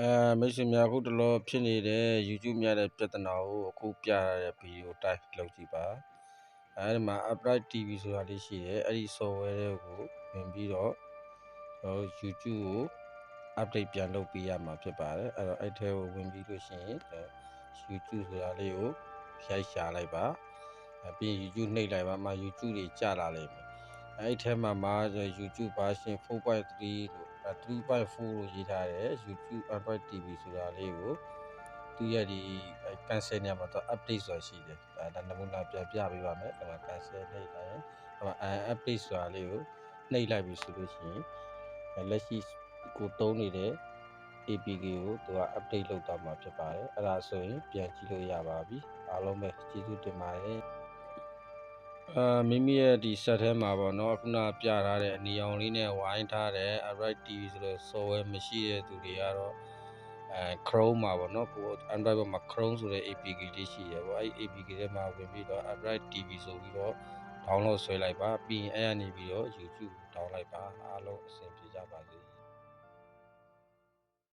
အဲမိတ်ဆွေများအခုတလောဖြစ်နေတဲ့ YouTube များတဲ့ပြဿနာကိုအခုပြရတဲ့ဗီဒီယိုတိုင်းလုပ်ကြည့်ပါအဲဒီမှာ upright TV ဆိုတာလေးရှိတယ်အဲ့ဒီ software တွေကိုဝင်ပြီးတော့ကျွန်တော် YouTube ကို update ပြန်လုပ်ပေးရမှာဖြစ်ပါတယ်အဲ့တော့အဲ့ထဲကိုဝင်ပြီးလို့ရှိရင် YouTube ဆိုတာလေးကိုရိုက်ရှာလိုက်ပါအပြီး YouTube နှိပ်လိုက်ပါမှ YouTube တွေကြာလာလိမ့်မယ်အဲ့ဒီထဲမှာမှာ YouTube version 4.3လို့ 3.4လို့ရေးထားတယ် YouTube Android TV ဆိုတာလေးကိုသူရဲ့ဒီ cancel နေရာမှာတော့ update ဆိုတာရှိတယ်အဲဒါနမူနာပြန်ပြပေးပါမယ်အဲမှာ cancel နှိပ်လိုက်ရင်အဲမှာ update ဆိုတာလေးကိုနှိပ်လိုက်ပြီဆိုလို့ရှိရင်လက်ရှိကိုတုံးနေတဲ့ APK ကိုသူက update လုပ်သွားမှာဖြစ်ပါတယ်အဲ့ဒါဆိုရင်ပြန်ကြည့်လို့ရပါပြီအားလုံးပဲကျေးဇူးတင်ပါတယ် အာမိမိရဲ့ဒီ set ထဲမှာပေါ့နော်ခုနပြထားတဲ့အနီရောင်လေးနဲ့ဝိုင်းထားတဲ့ Android TV ဆိုတော့ software မရှိတဲ့သူတွေကတော့အဲ Chrome မှာပေါ့နော်ကို Android ဘက်မှာ Chrome ဆိုတဲ့ APK လေးရှိတယ်ပေါ့အဲ့ APK ထဲမှာဝင်ပြီးတော့ Android TV ဆိုပြီးတော့ download ဆွဲလိုက်ပါပြီးရင်အဲ့ရနေပြီးတော့ YouTube download လိုက်ပါအားလုံးအဆင်ပြေကြပါစေ